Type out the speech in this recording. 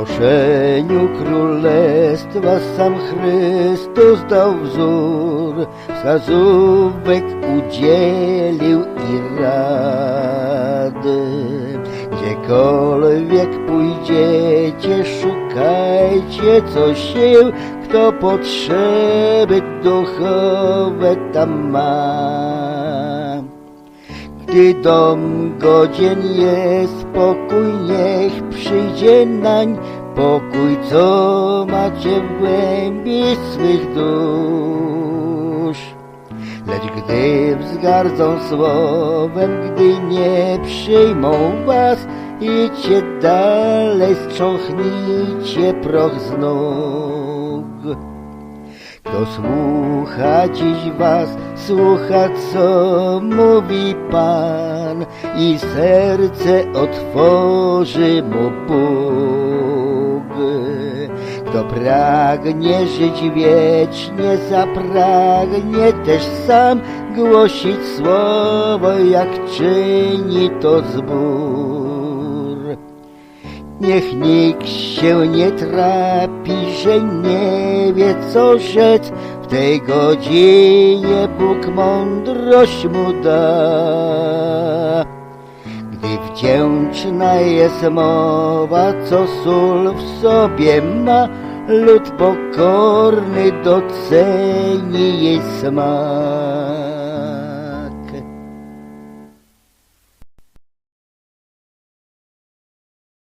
Tworzeniu królestwa sam Chrystus dał wzór, wskazówek udzielił i rady. Gdziekolwiek pójdziecie, szukajcie co sił, kto potrzeby duchowe tam ma. Gdy dom godzien jest, pokój niech przyjdzie nań, pokój, co macie w głębi swych dusz. Lecz gdy wzgardzą słowem, gdy nie przyjmą was, idźcie dalej, strząchnijcie proch z nóg. Kto słucha dziś was, słucha co mówi Pan i serce otworzy mu Bóg. Kto pragnie żyć wiecznie, zapragnie też sam głosić słowo, jak czyni to zbór. Niech nikt się nie trapi, że nie wie co rzec, w tej godzinie Bóg mądrość mu da. Wdzięczna jest mowa, co sól w sobie ma, lud pokorny doceni jej smak.